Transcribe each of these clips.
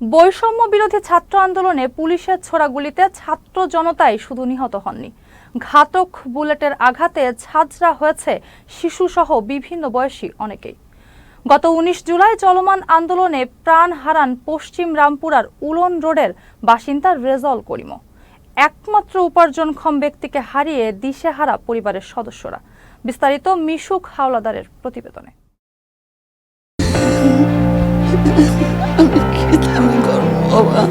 বৈষম্য বিরোধী ছাত্র আন্দোলনে পুলিশের ছোড়া গুলিতে ছাত্র জনতাই শুধু নিহত হননি। ঘাতক বুলেটের আঘাতে ঝাঁঝরা হয়েছে শিশুসহ বিভিন্ন বয়সী অনেকেই। গত উনিশ জুলাই চলমান আন্দোলনে প্রাণ হারান পশ্চিম রামপুরার উলন রোডের বাসিন্দা রেজল করিম। একমাত্র উপার্জনক্ষম ব্যক্তিকে হারিয়ে দিশেহারা পরিবারের সদস্যরা। বিস্তারিত মিশুক হাওলাদারের প্রতিবেদনে। বাবা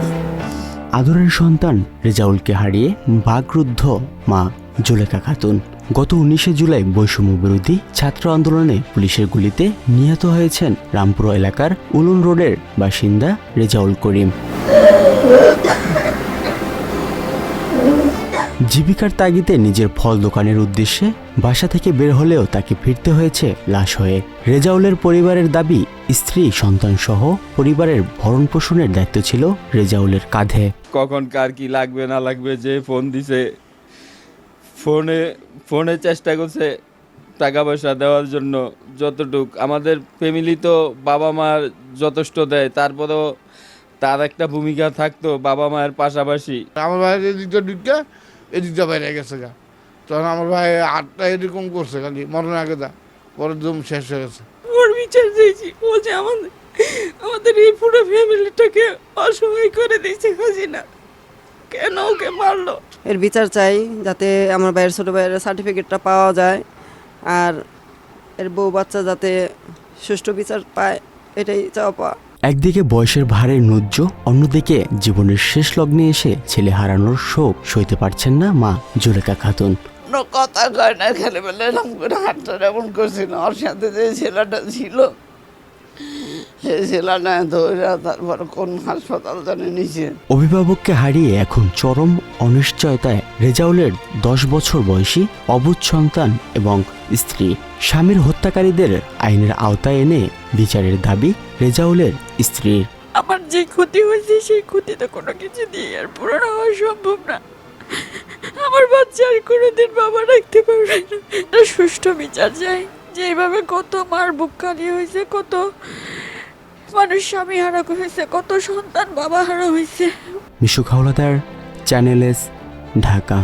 আদরের সন্তান রেজাউলকে হারিয়ে বাগরুদ্ধ মা জুলেখা খাতুন। গত উনিশে জুলাই বৈষম্য বিরোধী ছাত্র আন্দোলনে পুলিশের গুলিতে নিহত হয়েছেন রামপুর এলাকার উলুন রোডের বাসিন্দা রেজাউল করিম। জীবিকার তাগিদে নিজের ফল দোকানের উদ্দেশ্যে বাসা থেকে বের হলেও তাকে ফিরতে হয়েছে লাশ হয়ে। রেজাউলের পরিবারের দাবি স্ত্রী সন্তান সহ পরিবারের ভরণ পোষণের দায়িত্ব ছিল রেজাউলের কাঁধে। কখন কার কি লাগবে না লাগবে যে ফোন দিছে ফোনে ফোনে চেষ্টা করছে টাকা পয়সা দেওয়ার জন্য যতটুক। আমাদের ফ্যামিলি তো বাবা মার যথেষ্ট দেয় তারপরেও তার একটা ভূমিকা থাকতো বাবা মায়ের পাশাপাশি। আমার এদিকটা ঢুকে এদিকটা বাইরে গেছে গা। তখন আমার ভাই আটটা এরকম করছে খালি মরণের আগে দা পরে দম শেষ হয়ে গেছে। ওর বিচার দিয়েছি ও যে আমাদের আমাদের এই পুরো ফ্যামিলিটাকে অসহায় করে দিয়েছে হাসিনা কেন ওকে মারলো? এর বিচার চাই যাতে আমার ভাইয়ের ছোটো ভাইয়ের সার্টিফিকেটটা পাওয়া যায় আর এর বউ বাচ্চা যাতে সুষ্ঠু বিচার পায় এটাই চাওয়া পাওয়া। একদিকে বয়সের ভারে নজ্জ অন্যদিকে জীবনের শেষ লগ্নে এসে ছেলে হারানোর শোক সইতে পারছেন না মা জুলেখা খাতুন। কথা কয় না, খেলে বেলে এরকম করে হাতটা এমন করছিল, ওর সাথে যে ছেলেটা ছিল অভিভাবককে হারিয়ে এখন চরম অনিশ্চয়তায় রেজাউলের দশ বছর বয়সী অবুধ সন্তান এবং স্ত্রী স্বামীর হত্যাকারীদের আইনের আওতায় এনে বিচারের দাবি রেজাউলের স্ত্রীর। আমার যে ক্ষতি হয়েছে, সেই ক্ষতিতে কোনো কিছু দিয়ে আর পূরণ হওয়া সম্ভব না। আমার বাচ্চা আর কোনোদিন বাবা রাখতে পারবে না। সুষ্ঠু বিচার চাই যে এইভাবে কত মার বুক খালি হয়েছে, কত মানুষ স্বামী হারা হয়েছে কত সন্তান বাবা হারা হয়েছে। Mishu Khawladar channel S Dhaka.